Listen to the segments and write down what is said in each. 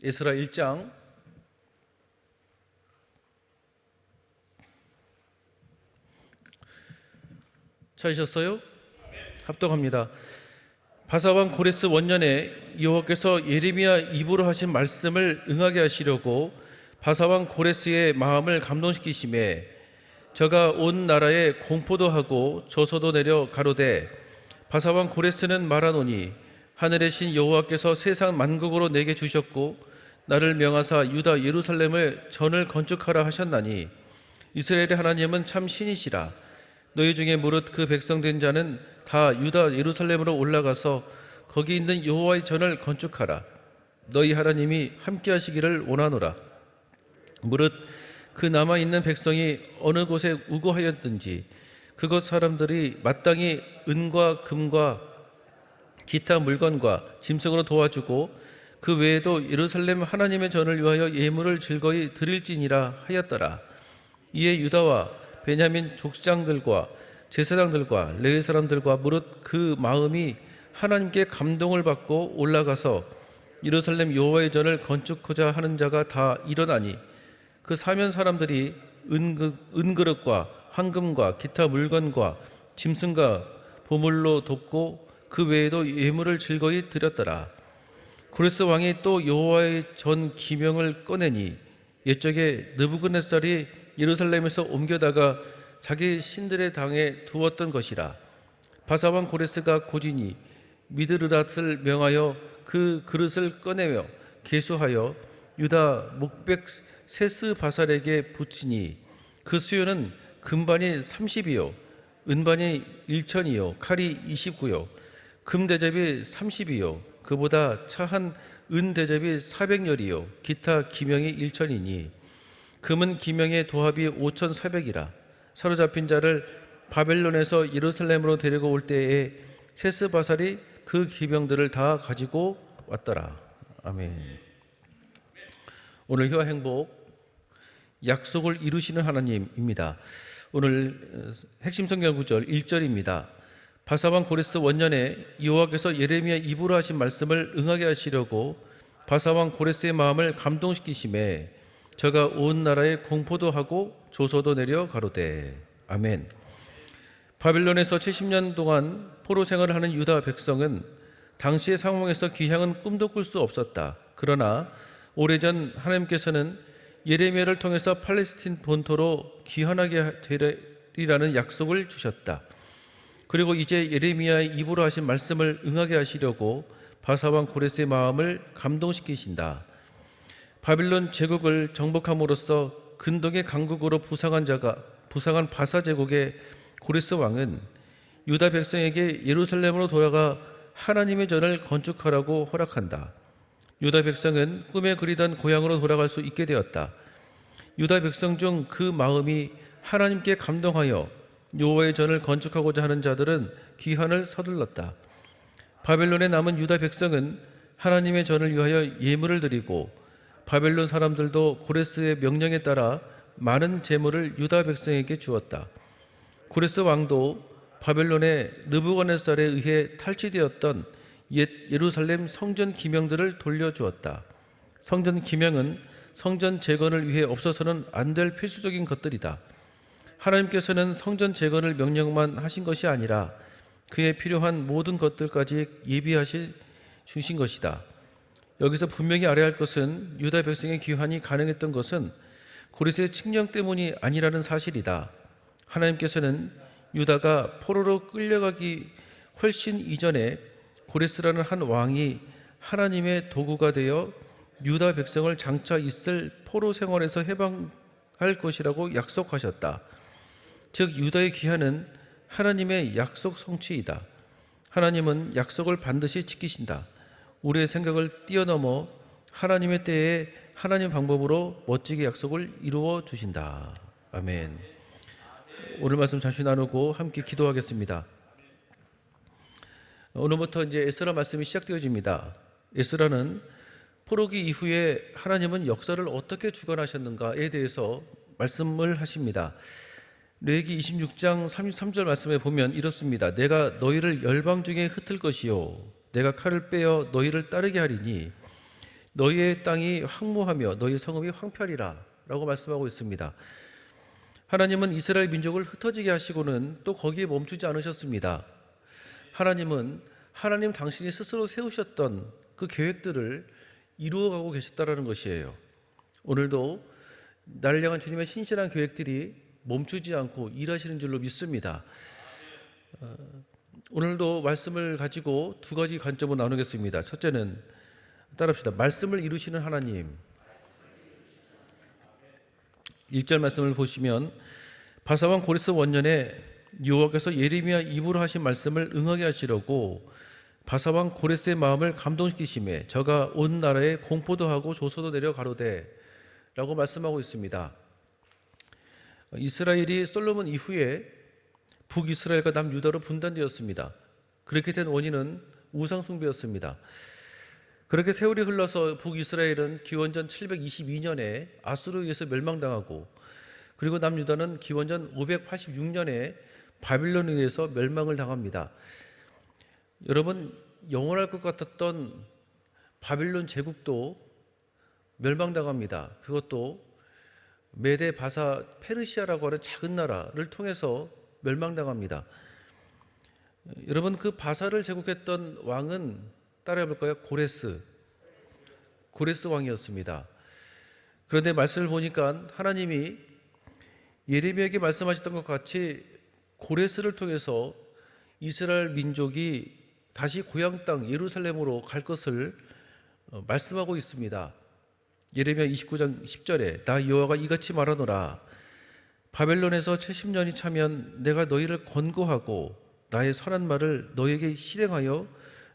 에스라 1장 찾으셨어요? 합독합니다. 바사왕 고레스 원년에 여호와께서 예레미야 입으로 하신 말씀을 응하게 하시려고 바사왕 고레스의 마음을 감동시키심에 저가 온 나라에 공포도 하고 저소도 내려 가로되 바사왕 고레스는 말하노니 하늘의 신 여호와께서 세상 만국으로 내게 주셨고 나를 명하사 유다 예루살렘을 전을 건축하라 하셨나니 이스라엘의 하나님은 참 신이시라. 너희 중에 무릇 그 백성 된 자는 다 유다 예루살렘으로 올라가서 거기 있는 여호와의 전을 건축하라. 너희 하나님이 함께 하시기를 원하노라. 무릇 그 남아 있는 백성이 어느 곳에 우거하였든지 그곳 사람들이 마땅히 은과 금과 기타 물건과 짐승으로 도와주고 그 외에도 예루살렘 하나님의 전을 위하여 예물을 즐거이 드릴지니라 하였더라. 이에 유다와 베냐민 족장들과 제사장들과 레위 사람들과 무릇 그 마음이 하나님께 감동을 받고 올라가서 예루살렘 여호와의 전을 건축하자 하는 자가 다 일어나니 그 사면 사람들이 은그, 은그릇과 황금과 기타 물건과 짐승과 보물로 돕고 그 외에도 예물을 즐거이 드렸더라. 고레스 왕이 또 여호와의 전 기명을 꺼내니 옛적에 느부갓네살이 예루살렘에서 옮겨다가 자기 신들의 당에 두었던 것이라. 바사 왕 고레스가 고진이 미드르닷을 명하여 그 그릇을 꺼내며 계수하여 유다 목백 세스 바살에게 붙이니 그 수요는 금반이 30이요 은반이 1천이요 칼이 29요 금 대접이 30이요 그보다 차한 은 대접이 400열이요 기타 기명이 1천이니 금은 기명의 도합이 5,400이라 사로잡힌 자를 바벨론에서 예루살렘으로 데리고 올 때에 세스 바살이 그 기병들을 다 가지고 왔더라 아멘. 오늘 효와 행복 약속을 이루시는 하나님입니다. 오늘 어, 핵심 성경 구절 1절입니다. 바사왕 고레스 원년에 여호와께서 예레미야 입으로 하신 말씀을 응하게 하시려고 바사왕 고레스의 마음을 감동시키심에 저가 온 나라에 공포도 하고 조소도 내려 가로되 아멘. 바빌론에서 70년 동안 포로 생활을 하는 유다 백성은 당시의 상황에서 귀향은 꿈도 꿀 수 없었다. 그러나 오래전 하나님께서는 예레미야를 통해서 팔레스틴 본토로 귀환하게 되리라는 약속을 주셨다. 그리고 이제 예레미야의 입으로 하신 말씀을 응하게 하시려고 바사왕 고레스의 마음을 감동시키신다. 바빌론 제국을 정복함으로써 근동의 강국으로 부상한 자가 부상한 바사 제국의 고레스 왕은 유다 백성에게 예루살렘으로 돌아가 하나님의 전을 건축하라고 허락한다. 유다 백성은 꿈에 그리던 고향으로 돌아갈 수 있게 되었다. 유다 백성 중 그 마음이 하나님께 감동하여 여호와의 전을 건축하고자 하는 자들은 귀환을 서둘렀다. 바벨론에 남은 유다 백성은 하나님의 전을 위하여 예물을 드리고 바벨론 사람들도 고레스의 명령에 따라 많은 재물을 유다 백성에게 주었다. 고레스 왕도 바벨론의 느부갓네살에 의해 탈취되었던 옛 예루살렘 성전 기명들을 돌려주었다. 성전 기명은 성전 재건을 위해 없어서는 안 될 필수적인 것들이다. 하나님께서는 성전 재건을 명령만 하신 것이 아니라 그에 필요한 모든 것들까지 예비하시 주신 것이다. 여기서 분명히 알아야 할 것은 유다 백성의 귀환이 가능했던 것은 고레스의 칙령 때문이 아니라는 사실이다. 하나님께서는 유다가 포로로 끌려가기 훨씬 이전에 고레스라는 한 왕이 하나님의 도구가 되어 유다 백성을 장차 있을 포로 생활에서 해방할 것이라고 약속하셨다. 즉 유다의 귀환은 하나님의 약속 성취이다. 하나님은 약속을 반드시 지키신다. 우리의 생각을 뛰어넘어 하나님의 때에 하나님 방법으로 멋지게 약속을 이루어 주신다. 아멘. 오늘 말씀 잠시 나누고 함께 기도하겠습니다. 오늘부터 이제 에스라 말씀이 시작되어집니다. 에스라는 포로기 이후에 하나님은 역사를 어떻게 주관하셨는가에 대해서 말씀을 하십니다. 레기 26장 33절 말씀에 보면 이렇습니다. 내가 너희를 열방 중에 흩을 것이요 내가 칼을 빼어 너희를 따르게 하리니 너희의 땅이 황무하며 너희 성읍이 황폐리라 라고 말씀하고 있습니다. 하나님은 이스라엘 민족을 흩어지게 하시고는 또 거기에 멈추지 않으셨습니다. 하나님은 하나님 당신이 스스로 세우셨던 그 계획들을 이루어가고 계셨다라는 것이에요. 오늘도 향한 주님의 신실한 계획들이 멈추지 않고 일하시는 줄로 믿습니다. 어, 오늘도 말씀을 가지고 두 가지 관점을 나누겠습니다. 첫째는 따라합시다. 말씀을 이루시는 하나님. 1절 말씀을 보시면 바사왕 고리스 원년에 여호와께서 예레미야 입으로 하신 말씀을 응하게 하시려고 바사왕 고레스의 마음을 감동시키심에 저가 온 나라에 공포도 하고 조소도 내려 가로되 라고 말씀하고 있습니다. 이스라엘이 솔로몬 이후에 북이스라엘과 남유다로 분단되었습니다. 그렇게 된 원인은 우상 숭배였습니다. 그렇게 세월이 흘러서 북이스라엘은 기원전 722년에 아수르에 의해서 멸망당하고 그리고 남유다는 기원전 586년에 바빌론에 의해서 멸망을 당합니다. 여러분 영원할 것 같았던 바빌론 제국도 멸망당합니다. 그것도 메데 바사 페르시아라고 하는 작은 나라를 통해서 멸망당합니다. 여러분 그 바사를 제국했던 왕은 따라해 볼까요? 고레스. 고레스 왕이었습니다. 그런데 말씀을 보니까 하나님이 예레미야에게 말씀하셨던 것 같이 고레스를 통해서 이스라엘 민족이 다시 고향 땅 예루살렘으로 갈 것을 어, 말씀하고 있습니다. 예레미야 29장 10절에 나 여호와가 이같이 말하노라 바벨론에서 70년이 차면 내가 너희를 권고하고 나의 선한 말을 너희에게 실행하여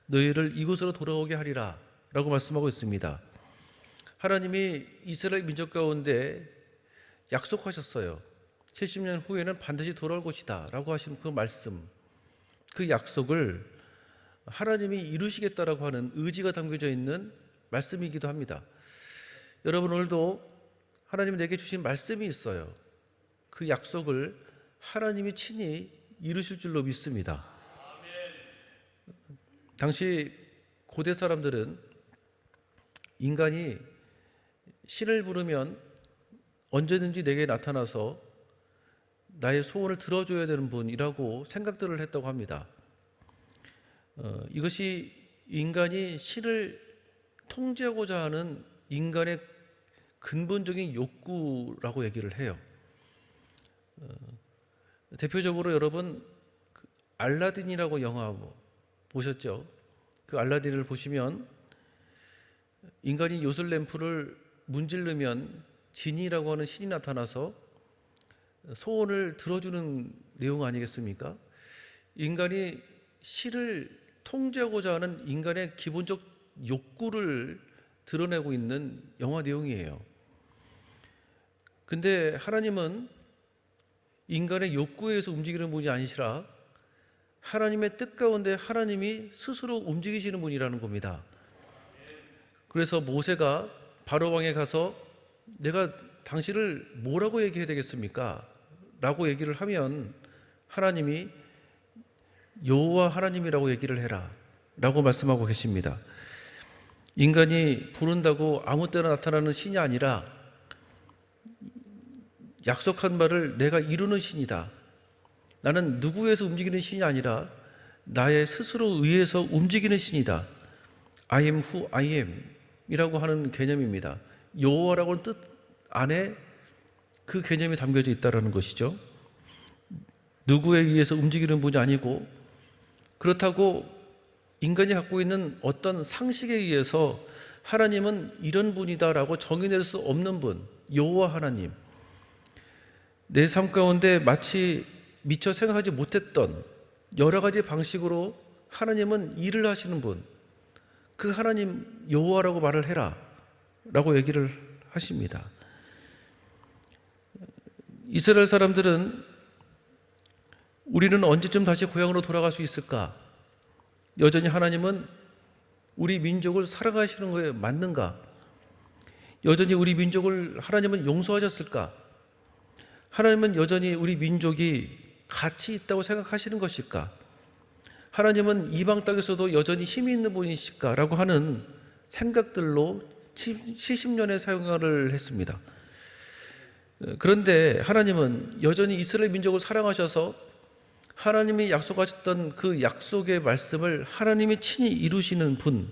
너희를 이곳으로 돌아오게 하리라 라고 말씀하고 있습니다. 하나님이 이스라엘 민족 가운데 약속하셨어요. 70년 후에는 반드시 돌아올 것이다 라고 하신 그 말씀, 그 약속을 하나님이 이루시겠다라고 하는 의지가 담겨져 있는 말씀이기도 합니다. 여러분 오늘도 하나님이 내게 주신 말씀이 있어요. 그 약속을 하나님이 친히 이루실 줄로 믿습니다. 당시 고대 사람들은 인간이 신을 부르면 언제든지 내게 나타나서 나의 소원을 들어줘야 되는 분이라고 생각들을 했다고 합니다. 어, 이것이 인간이 신을 통제하고자 하는 인간의 근본적인 욕구라고 얘기를 해요. 어, 대표적으로 여러분 그 알라딘이라고 영화 뭐 보셨죠? 그 알라딘을 보시면 인간이 요술 램프를 문지르면 진이라고 하는 신이 나타나서 소원을 들어주는 내용 아니겠습니까? 인간이 실을 통제하고자 하는 인간의 기본적 욕구를 드러내고 있는 영화 내용이에요. 근데 하나님은 인간의 욕구에 서 움직이는 분이 아니시라 하나님의 뜻 가운데 하나님이 스스로 움직이시는 분이라는 겁니다. 그래서 모세가 바로 왕에 가서 내가 당신을 뭐라고 얘기해야 되겠습니까? 라고 얘기를 하면 하나님이 여호와 하나님이라고 얘기를 해라 라고 말씀하고 계십니다. 인간이 부른다고 아무 때나 나타나는 신이 아니라 약속한 말을 내가 이루는 신이다. 나는 누구에서 움직이는 신이 아니라 나의 스스로 의해서 움직이는 신이다. I am who I am 이라고 하는 개념입니다. 여호와라고 뜻 안에 그 개념이 담겨져 있다라는 것이죠. 누구에 의해서 움직이는 분이 아니고 그렇다고 인간이 갖고 있는 어떤 상식에 의해서 하나님은 이런 분이다라고 정의낼 수 없는 분, 여호와 하나님. 내 삶 가운데 마치 미처 생각하지 못했던 여러 가지 방식으로 하나님은 일을 하시는 분. 그 하나님 여호와라고 말을 해라 라고 얘기를 하십니다. 이스라엘 사람들은 우리는 언제쯤 다시 고향으로 돌아갈 수 있을까? 여전히 하나님은 우리 민족을 살아가시는 거에 맞는가? 여전히 우리 민족을 하나님은 용서하셨을까? 하나님은 여전히 우리 민족이 가치 있다고 생각하시는 것일까? 하나님은 이방 땅에서도 여전히 힘이 있는 분이실까라고 하는 생각들로 70년의 사용을 했습니다. 어, 그런데 하나님은 여전히 이스라엘 민족을 사랑하셔서 하나님이 약속하셨던 그 약속의 말씀을 하나님이 친히 이루시는 분.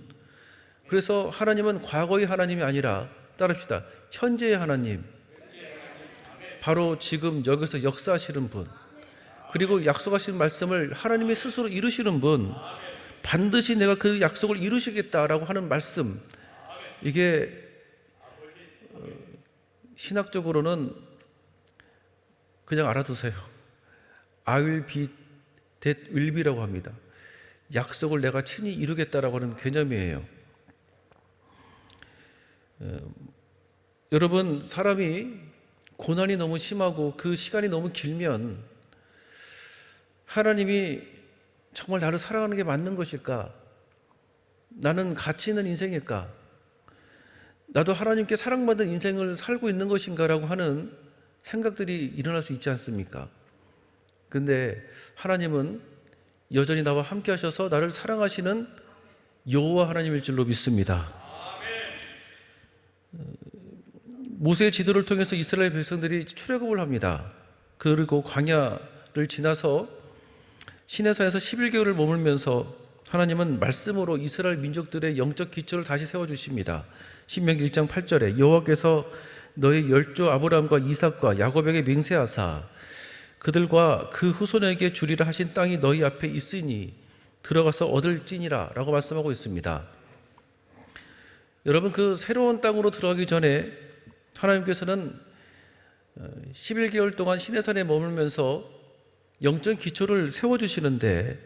그래서 하나님은 과거의 하나님이 아니라 따릅시다. 현재의 하나님. 바로 지금 여기서 역사하시는 분. 그리고 약속하신 말씀을 하나님이 스스로 이루시는 분. 반드시 내가 그 약속을 이루시겠다라고 하는 말씀. 이게 어, 신학적으로는 그냥 알아두세요. Will be라고 합니다. 약속을 내가 친히 이루겠다라고 하는 개념이에요. 어, 여러분 사람이 고난이 너무 심하고 그 시간이 너무 길면 하나님이 정말 나를 사랑하는 게 맞는 것일까? 나는 가치 있는 인생일까? 나도 하나님께 사랑받은 인생을 살고 있는 것인가라고 하는 생각들이 일어날 수 있지 않습니까? 근데 하나님은 여전히 나와 함께 하셔서 나를 사랑하시는 여호와 하나님일 줄로 믿습니다. 모세의 지도를 통해서 이스라엘 백성들이 출애굽을 합니다. 그리고 광야를 지나서 시내산에서 11개월을 머물면서 하나님은 말씀으로 이스라엘 민족들의 영적 기초를 다시 세워 주십니다. 신명기 1장 8절에 여호와께서 너의 열조 아브라함과 이삭과 야곱에게 맹세하사 그들과 그 후손에게 주리라 하신 땅이 너희 앞에 있으니 들어가서 얻을지니라 라고 말씀하고 있습니다. 여러분 그 새로운 땅으로 들어가기 전에 하나님께서는 11개월 동안 시내산에 머물면서 영적 기초를 세워 주시는데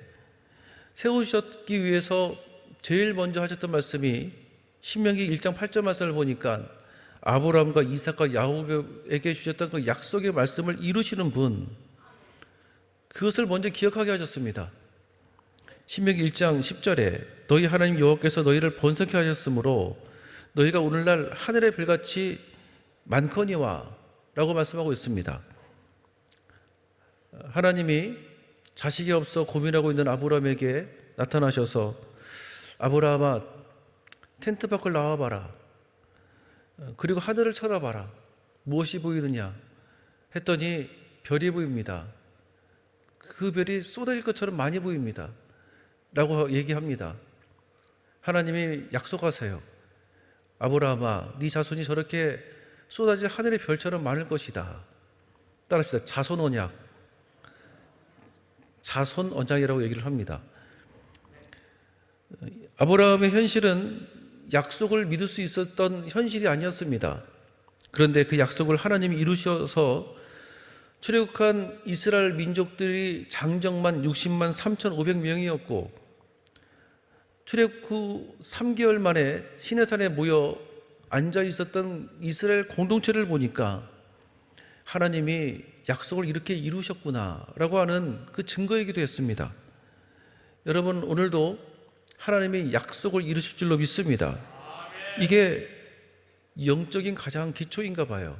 세우셨기 위해서 제일 먼저 하셨던 말씀이 신명기 1장 8절 말씀을 보니까 아브라함과 이삭과 야곱에게 주셨던 그 약속의 말씀을 이루시는 분 그것을 먼저 기억하게 하셨습니다. 신명기 1장 10절에 너희 하나님 여호와께서 너희를 번성케 하셨으므로 너희가 오늘날 하늘의 별같이 많거니와 라고 말씀하고 있습니다. 하나님이 자식이 없어 고민하고 있는 아브라함에게 나타나셔서 아브라함아 텐트 밖을 나와봐라. 그리고 하늘을 쳐다봐라. 무엇이 보이느냐? 했더니 별이 보입니다. 그 별이 쏟아질 것처럼 많이 보입니다. 라고 얘기합니다. 하나님이 약속하세요. 아브라함아, 네 자손이 저렇게 쏟아질 하늘의 별처럼 많을 것이다. 따라합시다. 자손 언약. 자손 언약이라고 얘기를 합니다. 아브라함의 현실은 약속을 믿을 수 있었던 현실이 아니었습니다. 그런데 그 약속을 하나님이 이루셔서 출애굽한 이스라엘 민족들이 장정만 60만 3,500명이었고 출애굽 후 3개월 만에 시내산에 모여 앉아 있었던 이스라엘 공동체를 보니까 하나님이 약속을 이렇게 이루셨구나라고 하는 그 증거이기도 했습니다. 여러분 오늘도 하나님이 약속을 이루실 줄로 믿습니다. 이게 영적인 가장 기초인가 봐요.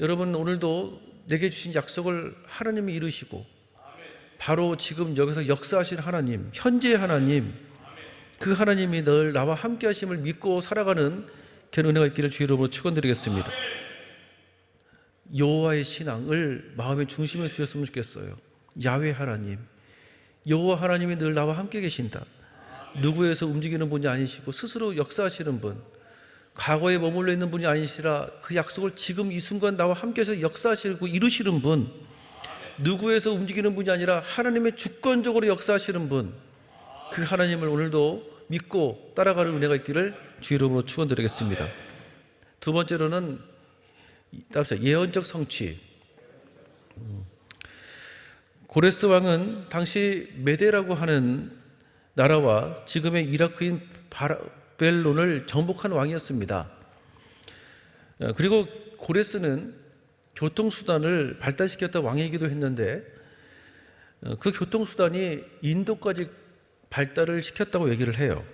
여러분 오늘도 내게 주신 약속을 하나님이 이루시고 바로 지금 여기서 역사하신 하나님, 현재의 하나님, 그 하나님이 늘 나와 함께 하심을 믿고 살아가는 견 은혜가 있기를 주 이름으로 축원드리겠습니다. 여호와의 신앙을 마음의 중심에 두셨으면 좋겠어요. 야외 하나님, 여호와 하나님이 늘 나와 함께 계신다. 누구에서 움직이는 분이 아니시고 스스로 역사하시는 분, 과거에 머물러 있는 분이 아니시라 그 약속을 지금 이 순간 나와 함께해서 역사하시고 이루시는 분, 누구에서 움직이는 분이 아니라 하나님의 주권적으로 역사하시는 분, 그 하나님을 오늘도 믿고 따라가는 은혜가 있기를 주 이름으로 축원드리겠습니다. 두 번째로는 따라서 예언적 성취. 고레스 왕은 당시 메데라고 하는 나라와 지금의 이라크인 바벨론을 정복한 왕이었습니다. 어, 그리고 고레스는 교통수단을 발달시켰던 왕이기도 했는데 어, 그 교통수단이 인도까지 발달을 시켰다고 얘기를 해요.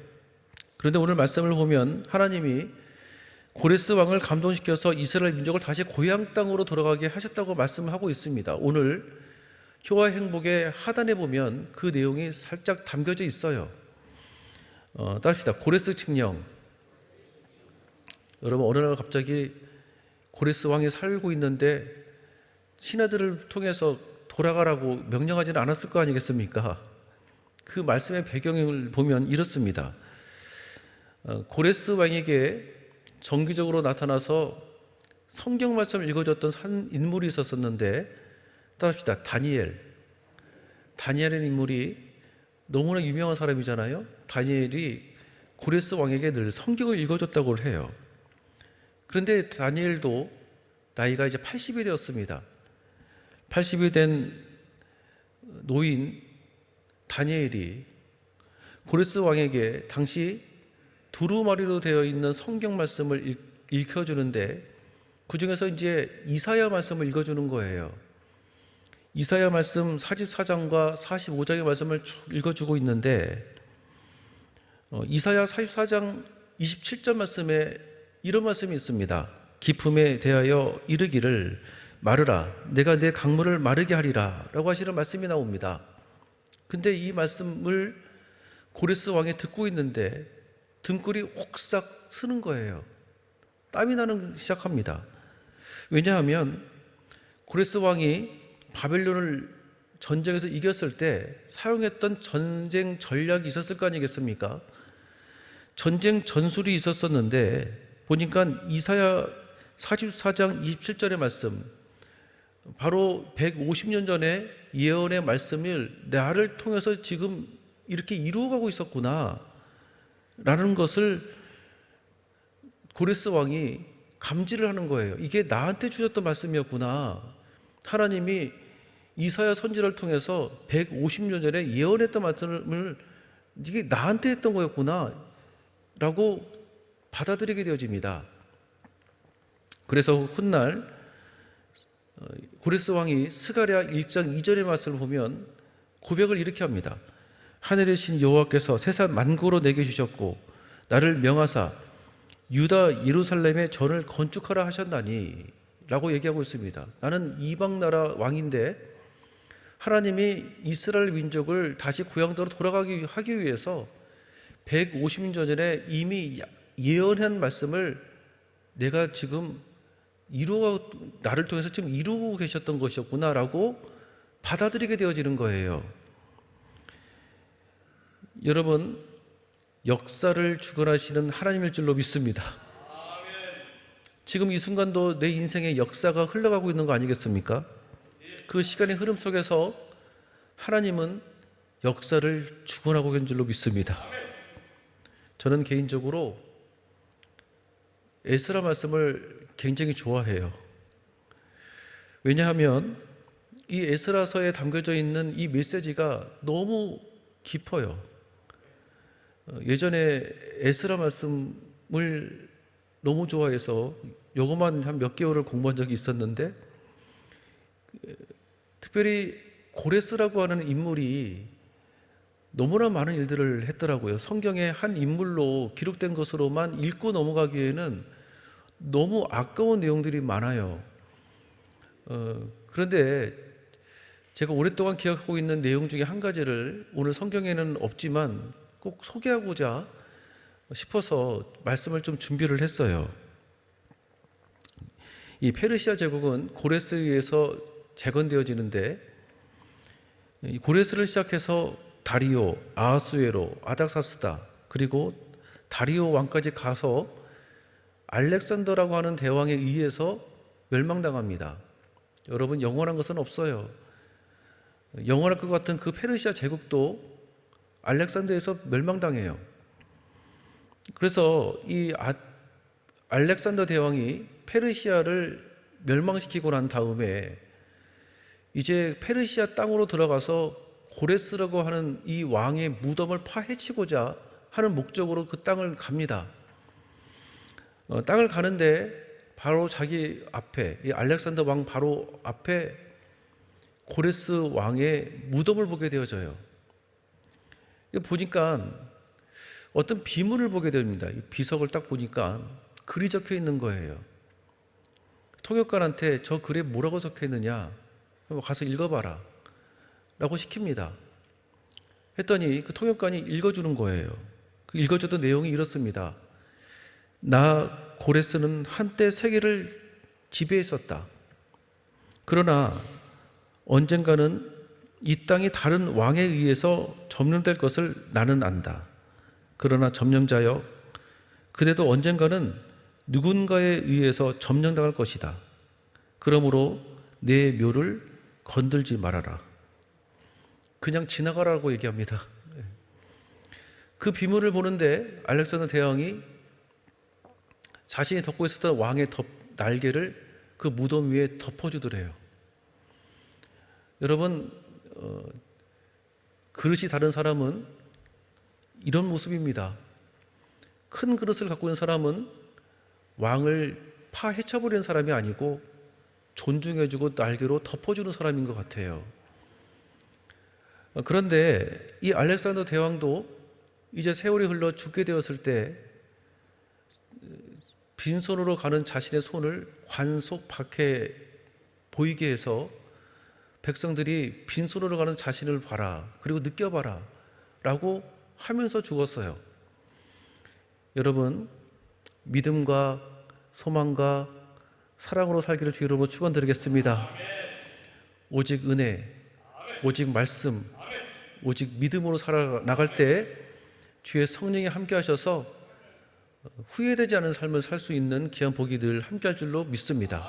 그런데 오늘 말씀을 보면 하나님이 고레스 왕을 감동시켜서 이스라엘 민족을 다시 고향 땅으로 돌아가게 하셨다고 말씀을 하고 있습니다. 오늘 효와 행복의 하단에 보면 그 내용이 살짝 담겨져 있어요. 어, 따릅시다. 고레스 칙령. 여러분 어느 날 갑자기 고레스 왕이 살고 있는데 신하들을 통해서 돌아가라고 명령하지는 않았을 거 아니겠습니까? 그 말씀의 배경을 보면 이렇습니다. 어, 고레스 왕에게 정기적으로 나타나서 성경 말씀을 읽어줬던 한 인물이 있었었는데 따릅시다. 다니엘. 다니엘의 인물이 너무나 유명한 사람이잖아요. 다니엘이 고레스 왕에게 늘 성경을 읽어줬다고 해요. 그런데 다니엘도 나이가 이제 80이 되었습니다. 80이 된 노인 다니엘이 고레스 왕에게 당시 두루마리로 되어 있는 성경 말씀을 읽, 읽혀 주는데 그 중에서 이제 이사야 말씀을 읽어 주는 거예요. 이사야 말씀 44장과 45장의 말씀을 쭉 읽어 주고 있는데 어, 이사야 44장 27절 말씀에 이런 말씀이 있습니다. 기품에 대하여 이르기를 마르라 내가 내 강물을 마르게 하리라 라고 하시는 말씀이 나옵니다. 근데 이 말씀을 고레스 왕이 듣고 있는데 등골이 혹싹 쓰는 거예요. 땀이 나는 시작합니다. 왜냐하면 고레스 왕이 바벨론을 전쟁에서 이겼을 때 사용했던 전쟁 전략이 있었을 거 아니겠습니까? 전쟁 전술이 있었었는데 보니까 이사야 44장 27절의 말씀 바로 150년 전에 예언의 말씀을 나를 통해서 지금 이렇게 이루어가고 있었구나 라는 것을 고레스 왕이 감지를 하는 거예요. 이게 나한테 주셨던 말씀이었구나. 하나님이 이사야 선지를 통해서 150년 전에 예언했던 말씀을 이게 나한테 했던 거였구나. 라고 받아들이게 되어집니다. 그래서 훗날 어, 고레스 왕이 스가랴 1장 2절의 말씀을 보면 고백을 이렇게 합니다. 하늘의 신 여호와께서 세상 만국으로 내게 주셨고 나를 명하사 유다 예루살렘에 전을 건축하라 하셨나니 라고 얘기하고 있습니다. 나는 이방 나라 왕인데 하나님이 이스라엘 민족을 다시 고향대로 돌아가기 하기 위해서 150년 전에 이미 예언한 말씀을 내가 지금 이루어 나를 통해서 지금 이루고 계셨던 것이었구나라고 받아들이게 되어지는 거예요. 여러분 역사를 주관하시는 하나님일 줄로 믿습니다. 지금 이 순간도 내 인생의 역사가 흘러가고 있는 거 아니겠습니까? 그 시간의 흐름 속에서 하나님은 역사를 주관하고 계신 줄로 믿습니다. 저는 개인적으로 에스라 말씀을 굉장히 좋아해요. 왜냐하면 이 에스라서에 담겨져 있는 이 메시지가 너무 깊어요. 어, 예전에 에스라 말씀을 너무 좋아해서 요것만 한 몇 개월을 공부한 적이 있었는데 특별히 고레스라고 하는 인물이 너무나 많은 일들을 했더라고요. 성경의 한 인물로 기록된 것으로만 읽고 넘어가기에는 너무 아까운 내용들이 많아요. 어, 그런데 제가 오랫동안 기억하고 있는 내용 중에 한 가지를 오늘 성경에는 없지만 꼭 소개하고자 싶어서 말씀을 좀 준비를 했어요. 이 페르시아 제국은 고레스에 의해서 재건되어지는데 이 고레스를 시작해서 다리오, 아하수에로, 아닥사스다 그리고 다리오 왕까지 가서 알렉산더라고 하는 대왕에 의해서 멸망당합니다. 여러분 영원한 것은 없어요. 영원할 것 같은 그 페르시아 제국도 알렉산더에서 멸망당해요. 그래서 이 아, 알렉산더 대왕이 페르시아를 멸망시키고 난 다음에 이제 페르시아 땅으로 들어가서 고레스라고 하는 이 왕의 무덤을 파헤치고자 하는 목적으로 그 땅을 갑니다. 어, 땅을 가는데 바로 자기 앞에 이 알렉산더 왕 바로 앞에 고레스 왕의 무덤을 보게 되어져요. 보니까 어떤 비문을 보게 됩니다. 비석을 딱 보니까 글이 적혀 있는 거예요. 통역관한테 저 글에 뭐라고 적혀 있느냐? 가서 읽어봐라. 라고 시킵니다. 했더니 그 통역관이 읽어주는 거예요. 그 읽어줬던 내용이 이렇습니다. 나 고레스는 한때 세계를 지배했었다. 그러나 언젠가는 이 땅이 다른 왕에 의해서 점령될 것을 나는 안다. 그러나 점령자여, 그래도 언젠가는 누군가에 의해서 점령당할 것이다. 그러므로 내 묘를 건들지 말아라. 그냥 지나가라고 얘기합니다. 그 비밀을 보는데 알렉산더 대왕이 자신이 덮고 있었던 왕의 덮, 날개를 그 무덤 위에 덮어주더래요. 여러분, 어, 그릇이 다른 사람은 이런 모습입니다. 큰 그릇을 갖고 있는 사람은 왕을 파헤쳐버리는 사람이 아니고 존중해주고 날개로 덮어주는 사람인 것 같아요. 어, 그런데 이 알렉산더 대왕도 이제 세월이 흘러 죽게 되었을 때 빈손으로 가는 자신의 손을 관속 밖에 보이게 해서 백성들이 빈손으로 가는 자신을 봐라 그리고 느껴봐라 라고 하면서 죽었어요. 여러분 믿음과 소망과 사랑으로 살기를 주 이름으로 축원드리겠습니다. 오직 은혜, 오직 말씀, 오직 믿음으로 살아 나갈 때 주의 성령이 함께 하셔서 후회되지 않은 삶을 살 수 있는 귀한 복이 늘 함께 할 줄로 믿습니다.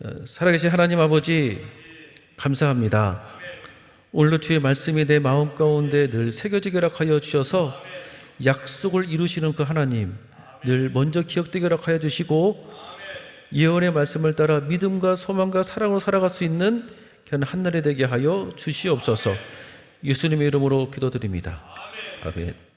어, 살아계신 하나님 아버지 감사합니다. 오늘도 주의 말씀이 내 마음 가운데 늘 새겨지게 하여 주셔서 약속을 이루시는 그 하나님 늘 먼저 기억되게 하여 주시고 예언의 말씀을 따라 믿음과 소망과 사랑으로 살아갈 수 있는 귀한 한날이 되게 하여 주시옵소서 예수님의 이름으로 기도드립니다. 아멘.